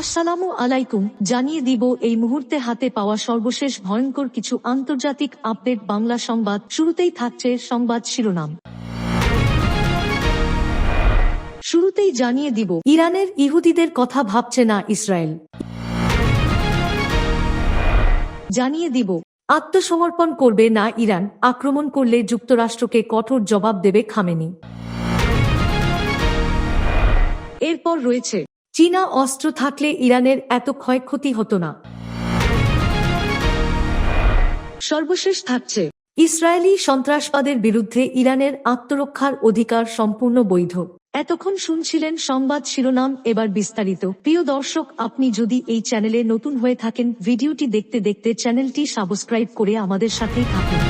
আসসালামু আলাইকুম, জানিয়ে দিব এই মুহূর্তে হাতে পাওয়া সর্বশেষ ভয়ঙ্কর কিছু আন্তর্জাতিক আপডেট বাংলা সংবাদ। শুরুতেই থাকছে সংবাদ শিরোনাম। শুরুতেই জানিয়ে দিব, ইরানের ইহুদিদের কথা ভাবছে না ইসরায়েল। জানিয়ে দিব, আত্মসমর্পণ করবে না ইরান, আক্রমণ করলে যুক্তরাষ্ট্রকে কঠোর জবাব দেবে খামেনি। এরপর রয়েছে চীনা অস্ত্র থাকলে ইরানের এত ক্ষয়ক্ষতি হতো না। সর্বশেষ থাকছে, ইসরায়েলি সন্ত্রাসবাদের বিরুদ্ধে ইরানের আত্মরক্ষার অধিকার সম্পূর্ণ বৈধ। এতক্ষণ শুনছিলেন সংবাদ শিরোনাম, এবার বিস্তারিত। প্রিয় দর্শক, আপনি যদি এই চ্যানেলে নতুন হয়ে থাকেন, ভিডিওটি দেখতে দেখতে চ্যানেলটি সাবস্ক্রাইব করে আমাদের সাথেই থাকুন।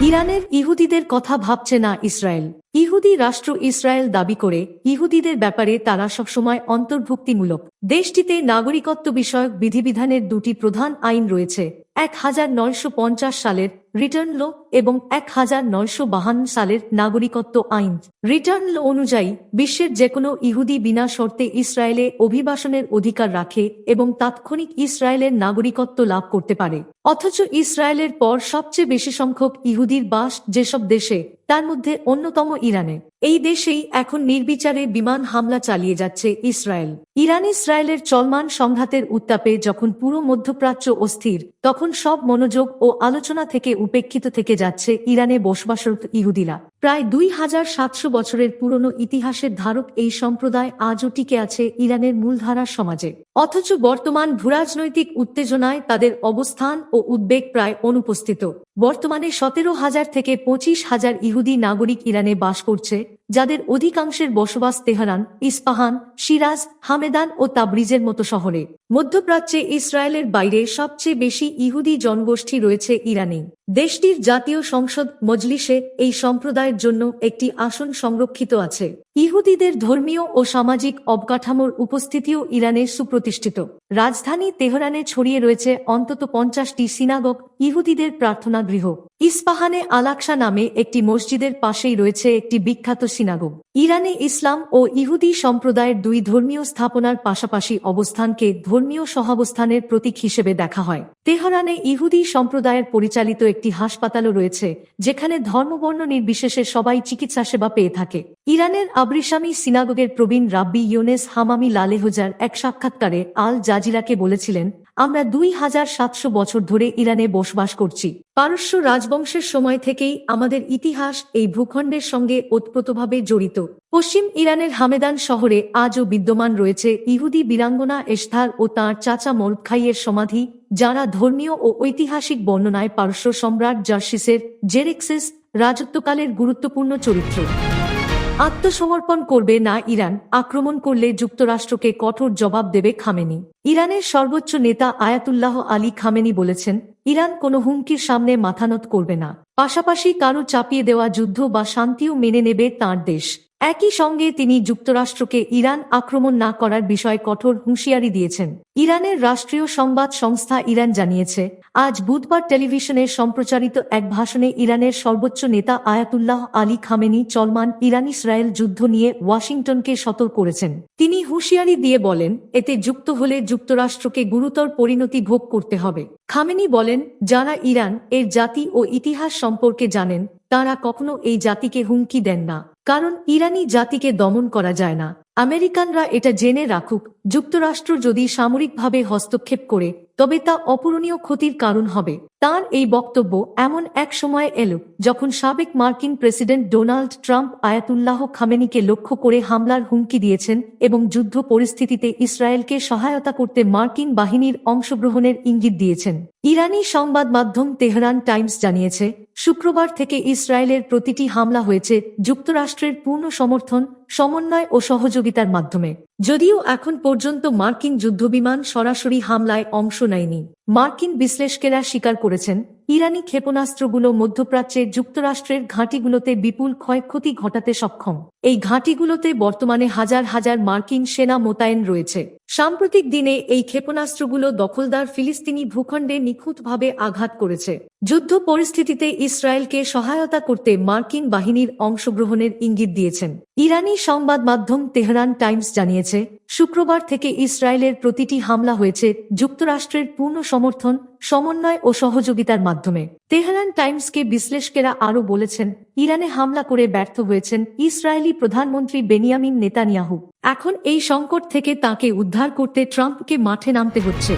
ইরানের ইহুদিদের কথা ভাবছে না ইসরায়েল। ইহুদি রাষ্ট্র ইসরায়েল দাবি করে ইহুদিদের ব্যাপারে তারা সবসময় অন্তর্ভুক্তিমূলক। দেশটিতে নাগরিকত্ব বিষয়ক বিধিবিধানের দুটি প্রধান আইন রয়েছে। এক হাজার নয়শো পঞ্চাশ সালের রিটার্ন ল এবং এক হাজার নয়শো বাহান্ন সালের নাগরিকত্ব আইন। রিটার্ন ল অনুযায়ী, বিশ্বের যেকোনো ইহুদি বিনা শর্তে ইসরায়েলে অভিবাসনের অধিকার রাখে এবং তাৎক্ষণিক ইসরায়েলের নাগরিকত্ব লাভ করতে পারে। অথচ ইসরায়েলের পর সবচেয়ে বেশি সংখ্যক ইহুদির বাস যেসব দেশে, তার মধ্যে অন্যতম ইরানে। এই দেশেই এখন নির্বিচারে বিমান হামলা চালিয়ে যাচ্ছে ইসরায়েল। ইরান ইসরায়েলের চলমান সংঘাতের উত্তাপে যখন পুরো মধ্যপ্রাচ্য অস্থির, তখন সব মনোযোগ ও আলোচনা থেকে উপেক্ষিত থেকে যাচ্ছে ইরানে বসবাসরত ইহুদিরা। প্রায় দুই হাজার সাতশো বছরের পুরনো ইতিহাসের ধারক এই সম্প্রদায় আজও টিকে আছে ইরানের মূলধারা সমাজে। অথচ বর্তমান ভূরাজনৈতিক উত্তেজনায় তাদের অবস্থান ও উদ্বেগ প্রায় অনুপস্থিত। বর্তমানে সতেরো হাজার থেকে পঁচিশ হাজার ইহুদি নাগরিক ইরানে বাস করছে, যাদের অধিকাংশের বসবাস তেহরান, ইস্পাহান, সিরাজ, হামেদান ও তাবরিজের মতো শহরে। মধ্যপ্রাচ্যে ইসরায়েলের বাইরে সবচেয়ে বেশি ইহুদি জনগোষ্ঠী রয়েছে ইরানে। দেশটির জাতীয় সংসদ মজলিসে এই সম্প্রদায়ের জন্য একটি আসন সংরক্ষিত আছে। ইহুদিদের ধর্মীয় ও সামাজিক অবকাঠামোর উপস্থিতিও ইরানে সুপ্রতিষ্ঠিত। রাজধানী তেহরানে ছড়িয়ে রয়েছে অন্তত পঞ্চাশটি সিনাগক ইহুদিদের প্রার্থনা গৃহ। ইস্পাহানে আলাকসা নামে একটি মসজিদের পাশেই রয়েছে একটি বিখ্যাত সিনাগোগ। ইরানে ইসলাম ও ইহুদি সম্প্রদায়ের দুই ধর্মীয় স্থাপনার পাশাপাশি অবস্থানকে ধর্মীয় সহাবস্থানের প্রতীক হিসেবে দেখা হয়। তেহরানে ইহুদি সম্প্রদায়ের পরিচালিত একটি হাসপাতালও রয়েছে, যেখানে ধর্মবর্ণ নির্বিশেষে সবাই চিকিৎসা সেবা পেয়ে থাকে। ইরানের আবরিসামি সিনাগোগের প্রবীণ রাব্বি ইউনেস হামামি লালেহজার এক সাক্ষাৎকারে আল জাজিরাকে বলেছিলেন, আমরা দুই হাজার সাতশো বছর ধরে ইরানে বসবাস করছি। পারস্য রাজবংশের সময় থেকেই আমাদের ইতিহাস এই ভূখণ্ডের সঙ্গে ওতপ্রোতভাবে জড়িত। পশ্চিম ইরানের হামেদান শহরে আজও বিদ্যমান রয়েছে ইহুদি বীরাঙ্গনা এস্থার ও তাঁর চাচা মোলখাইয়ের সমাধি, যারা ধর্মীয় ও ঐতিহাসিক বর্ণনায় পারস্য সম্রাট জার্সিসের জেরেক্সিস রাজত্বকালের গুরুত্বপূর্ণ চরিত্র। আত্মসমর্পণ করবে না ইরান, আক্রমণ করলে যুক্তরাষ্ট্রকে কঠোর জবাব দেবে খামেনি। ইরানের সর্বোচ্চ নেতা আয়াতুল্লাহ আলী খামেনি বলেছেন, ইরান কোনো হুমকির সামনে মাথানত করবে না। পাশাপাশি কারও চাপিয়ে দেওয়া যুদ্ধ বা শান্তিও মেনে নেবে তাঁর দেশ। একই সঙ্গে তিনি যুক্তরাষ্ট্রকে ইরান আক্রমণ না করার বিষয়ে কঠোর হুঁশিয়ারি দিয়েছেন। ইরানের রাষ্ট্রীয় সংবাদ সংস্থা ইরান জানিয়েছে, আজ বুধবার টেলিভিশনে সম্প্রচারিত এক ভাষণে ইরানের সর্বোচ্চ নেতা আয়াতুল্লাহ আলী খামেনি চলমান ইরান ইসরায়েল যুদ্ধ নিয়ে ওয়াশিংটনকে সতর্ক করেছেন। তিনি হুঁশিয়ারি দিয়ে বলেন, এতে যুক্ত হলে যুক্তরাষ্ট্রকে গুরুতর পরিণতি ভোগ করতে হবে। খামেনি বলেন, যারা ইরান, এর জাতি ও ইতিহাস সম্পর্কে জানেন, তারা কখনো এই জাতিকে হুমকি দেন না। কারণ ইরানি জাতিকে দমন করা যায় না। আমেরিকানরা এটা জেনে রাখুক, যুক্তরাষ্ট্র যদি সামরিকভাবে হস্তক্ষেপ করে তবে তা অপূরণীয় ক্ষতির কারণ হবে। তার এই বক্তব্য এমন এক সময় এলো যখন সাবেক মার্কিন প্রেসিডেন্ট ডোনাল্ড ট্রাম্প আয়াতুল্লাহ খামেনিকে লক্ষ্য করে হামলার হুমকি দিয়েছেন এবং যুদ্ধ পরিস্থিতিতে ইসরায়েলকে সহায়তা করতে মার্কিন বাহিনীর অংশগ্রহণের ইঙ্গিত দিয়েছেন। ইরানি সংবাদ মাধ্যম তেহরান টাইমস জানিয়েছে, শুক্রবার থেকে ইসরায়েলের প্রতিটি হামলা হয়েছে যুক্তরাষ্ট্রের পূর্ণ সমর্থন, সমন্বয় ও সহযোগিতার মাধ্যমে। যদিও এখন পর্যন্ত মার্কিন যুদ্ধবিমান সরাসরি হামলায় অংশ নেয়নি। মার্কিন বিশ্লেষকেরা স্বীকার করেছেন ইরানি ক্ষেপণাস্ত্রগুলো মধ্যপ্রাচ্যের যুক্তরাষ্ট্রের ঘাঁটিগুলোতে বিপুল ক্ষয়ক্ষতি ঘটাতে সক্ষম। এই ঘাঁটিগুলোতে বর্তমানে হাজার হাজার মার্কিন সেনা মোতায়েন রয়েছে। সাম্প্রতিক দিনে এই ক্ষেপণাস্ত্রগুলো দখলদার ফিলিস্তিনি ভূখণ্ডে নিখুঁতভাবে আঘাত করেছে। যুদ্ধ পরিস্থিতিতে ইসরায়েলকে সহায়তা করতে মার্কিন বাহিনীর অংশগ্রহণের ইঙ্গিত দিয়েছেন। ইরানি সংবাদ মাধ্যম তেহরান টাইমস জানিয়েছে, শুক্রবার থেকে ইসরায়েলের প্রতিটি হামলা হয়েছে যুক্তরাষ্ট্রের পূর্ণ সমর্থন, সমন্বয় ও সহযোগিতার মাধ্যমে। তেহরান টাইমসকে বিশ্লেষকেরা আরও বলেছেন, ইরানে হামলা করে ব্যর্থ হয়েছেন ইসরায়েলি প্রধানমন্ত্রী বেনিয়ামিন নেতানিয়াহু। এখন এই সংকট থেকে তাকে উদ্ধার করতে ট্রাম্পকে মাঠে নামতে হচ্ছে।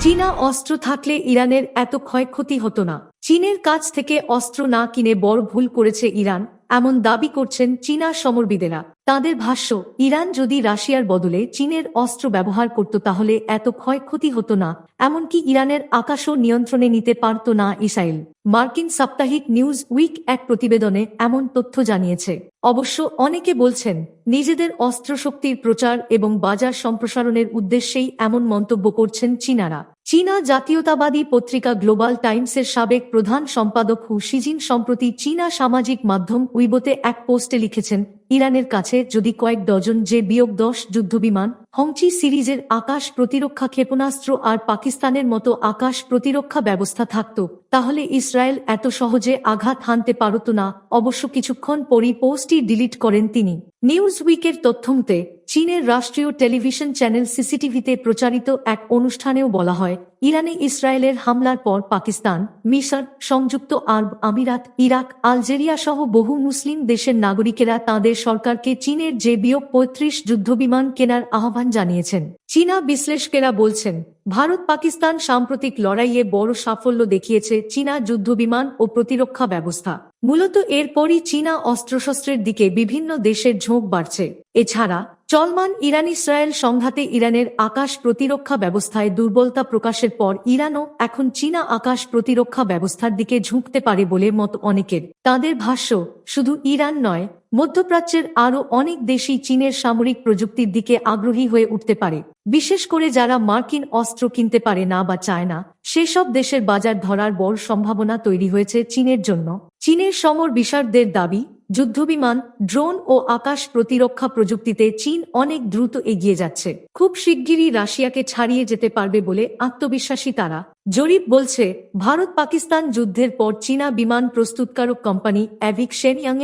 চীনা অস্ত্র থাকলে ইরানের এত ক্ষয়ক্ষতি হতো না। চীনের কাছ থেকে অস্ত্র না কিনে বড় ভুল করেছে ইরান, এমন দাবি করছেন চীনা সমরবিদেরা। তাদের ভাষ্য, ইরান যদি রাশিয়ার বদলে চীনের অস্ত্র ব্যবহার করত তাহলে এত ক্ষয়ক্ষতি হতো না, এমনকি ইরানের আকাশও নিয়ন্ত্রণে নিতে পারত না ইসরায়েল। মার্কিন সাপ্তাহিক নিউজ উইক এক প্রতিবেদনে এমন তথ্য জানিয়েছে। অবশ্য অনেকে বলছেন, নিজেদের অস্ত্রশক্তির প্রচার এবং বাজার সম্প্রসারণের উদ্দেশ্যেই এমন মন্তব্য করছেন চীনারা। চীনা জাতীয়তাবাদী পত্রিকা গ্লোবাল টাইমসের সাবেক প্রধান সম্পাদক হু সিজিন সম্প্রতি চীনা সামাজিক মাধ্যম উইবোতে এক পোস্টে লিখেছেন ইরানের কাছে যদি কয়েক ডজন যে বিয়োগ দশ যুদ্ধবিমান, হংচি সিরিজের আকাশ প্রতিরক্ষা ক্ষেপণাস্ত্র আর পাকিস্তানের মতো আকাশ প্রতিরক্ষা ব্যবস্থা থাকত, তাহলে ইসরায়েল এত সহজে আঘাত হানতে পারত না, অবশ্য কিছুক্ষণ পরই পোস্টটি ডিলিট করেন তিনি। নিউজ উইকের তথ্যমতে চীনের রাষ্ট্রীয় টেলিভিশন চ্যানেল সিসিটিভিতে প্রচারিত এক অনুষ্ঠানেও বলা হয়, ইরানে ইসরায়েলের হামলার পর পাকিস্তান, মিশর, সংযুক্ত আরব আমিরাত, ইরাক, আলজেরিয়া সহ বহু মুসলিম দেশের নাগরিকেরা তাদের সরকারকে চীনের যে বিয়োগ পঁয়ত্রিশ যুদ্ধবিমান কেনার আহ্বান জানিয়েছেন। চীনা বিশ্লেষকেরা বলছেন ভারত পাকিস্তান সাম্প্রতিক লড়াইয়ে বড় সাফল্য দেখিয়েছে চীনা যুদ্ধবিমান ও প্রতিরক্ষা ব্যবস্থা। মূলত এরপরই চীনা অস্ত্রশস্ত্রের দিকে বিভিন্ন দেশের ঝোঁক বাড়ছে। এছাড়া, চলমান ইরান ইসরায়েল সংঘাতে ইরানের আকাশ প্রতিরক্ষা ব্যবস্থায় দুর্বলতা প্রকাশের পর ইরানও এখন চীনা আকাশ প্রতিরক্ষা ব্যবস্থার দিকে ঝুঁকতে পারে বলে মত অনেকের। তাদের ভাষ্য, শুধু ইরান নয় মধ্যপ্রাচ্যের আরও অনেক দেশই চীনের সামরিক প্রযুক্তির দিকে আগ্রহী হয়ে উঠতে পারে। বিশেষ করে যারা মার্কিন অস্ত্র কিনতে পারে না বা চায় না, সেসব দেশের বাজার ধরার বড় সম্ভাবনা তৈরি হয়েছে চীনের জন্য। চীনের সমর বিষারদের দাবি যুদ্ধবিমান, ড্রোন ও আকাশ প্রতিরক্ষা প্রযুক্তিতে চীন অনেক দ্রুত এগিয়ে যাচ্ছে। খুব শিগগিরই রাশিয়াকে ছাড়িয়ে যেতে পারবে বলে আত্মবিশ্বাসী তারা। জরিপ বলছে, ভারত পাকিস্তান যুদ্ধের পর চীনা বিমান প্রস্তুতকারক কোম্পানি অ্যাভিক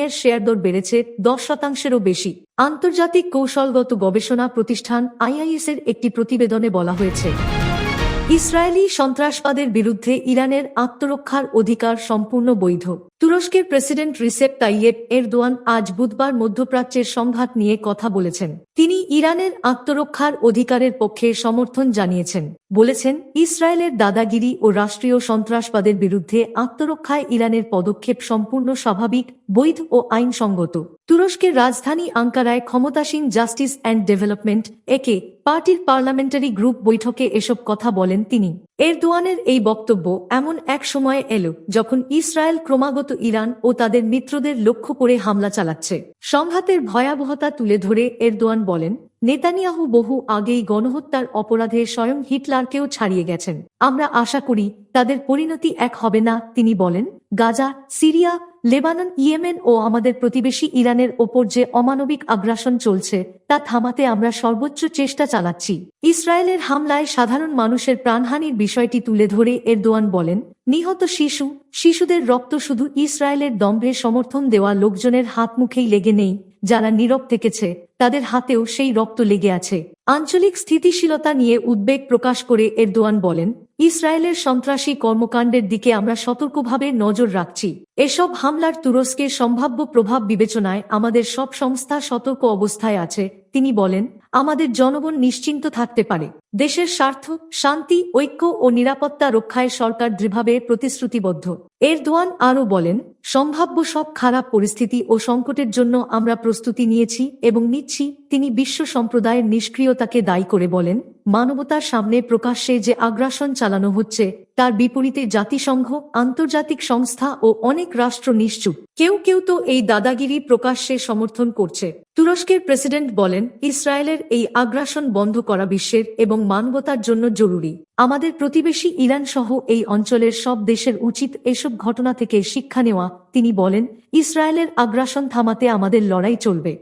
এর শেয়ার দর বেড়েছে দশ শতাংশেরও বেশি। আন্তর্জাতিক কৌশলগত গবেষণা প্রতিষ্ঠান আইআইএস এর একটি প্রতিবেদনে বলা হয়েছে, ইসরায়েলি সন্ত্রাসবাদের বিরুদ্ধে ইরানের আত্মরক্ষার অধিকার সম্পূর্ণ বৈধ। তুরস্কের প্রেসিডেন্ট রিসেপ তাইয়েব এরদোয়ান আজ বুধবার মধ্যপ্রাচ্যের সংঘাত নিয়ে কথা বলেছেন। তিনি ইরানের আত্মরক্ষার অধিকারের পক্ষে সমর্থন জানিয়েছেন। বলেছেন, ইসরায়েলের দাদাগিরি ও রাষ্ট্রীয় সন্ত্রাসবাদের বিরুদ্ধে আত্মরক্ষায় ইরানের পদক্ষেপ সম্পূর্ণ স্বাভাবিক, বৈধ ও আইনসঙ্গত। তুরস্কের রাজধানী আঙ্কারায় ক্ষমতাসীন জাস্টিস অ্যান্ড ডেভেলপমেন্ট একে পার্টির পার্লামেন্টারি গ্রুপ বৈঠকে এসব কথা বলেন তিনি। এরদোয়ানের এই বক্তব্য এমন এক সময়ে এলো যখন ইসরায়েল ক্রমাগত ইরান ও তাদের মিত্রদের লক্ষ্য করে হামলা চালাচ্ছে। সংঘাতের ভয়াবহতা তুলে ধরে এরদোয়ান বলেন, নেতানিয়াহু বহু আগেই গণহত্যার অপরাধে স্বয়ং হিটলারকেও ছাড়িয়ে গেছেন। আমরা আশা করি তাদের পরিণতি এক হবে না, তিনি বলেন। গাজা, সিরিয়া লেবানন, ইয়েমেন ও আমাদের প্রতিবেশী ইরানের ওপর যে অমানবিক আগ্রাসন চলছে, তা থামাতে আমরা সর্বোচ্চ চেষ্টা চালাচ্ছি। ইসরায়েলের হামলায় সাধারণ মানুষের প্রাণহানির বিষয়টি তুলে ধরে এরদোয়ান বলেন, নিহত শিশু, শিশুদের রক্ত শুধু ইসরায়েলের দম্ভে সমর্থন দেওয়া লোকজনের হাত মুখেই লেগে নেই, যারা নীরব থেকেছে। তাদের হাতেও সেই রক্ত লেগে আছে। আঞ্চলিক স্থিতিশীলতা নিয়ে উদ্বেগ প্রকাশ করে এরদোয়ান বলেন, ইসরায়েলের সন্ত্রাসী কর্মকাণ্ডের দিকে আমরা সতর্কভাবে নজর রাখছি। এসব হামলার তুরস্কের সম্ভাব্য প্রভাব বিবেচনায় আমাদের সব সংস্থা সতর্ক অবস্থায় আছে। তিনি বলেন, আমাদের জনগণ নিশ্চিন্ত থাকতে পারে। দেশের স্বার্থ, শান্তি, ঐক্য ও নিরাপত্তা রক্ষায় সরকার দৃঢ়ভাবে প্রতিশ্রুতিবদ্ধ। এরদোয়ান আরও বলেন, সম্ভাব্য সব খারাপ পরিস্থিতি ও সংকটের জন্য আমরা প্রস্তুতি নিয়েছি এবং নিজ নিচ্ছি তিনি বিশ্ব সম্প্রদায়ের নিষ্ক্রিয়তাকে দায়ী করে বলেন, মানবতার সামনে প্রকাশ্যে যে আগ্রাসন চালানো হচ্ছে, তার বিপরীতে জাতিসংঘ, আন্তর্জাতিক সংস্থা ও অনেক রাষ্ট্র নিশ্চুপ। কেউ কেউ তো এই দাদাগিরি প্রকাশ্যে সমর্থন করছে। তুরস্কের প্রেসিডেন্ট বলেন, ইসরায়েলের এই আগ্রাসন বন্ধ করা বিশ্বের এবং মানবতার জন্য জরুরি। আমাদের প্রতিবেশী ইরান সহ এই অঞ্চলের সব দেশের উচিত এসব ঘটনা থেকে শিক্ষা নেওয়া, তিনি বলেন, ইসরায়েলের আগ্রাসন থামাতে আমাদের লড়াই চলবে।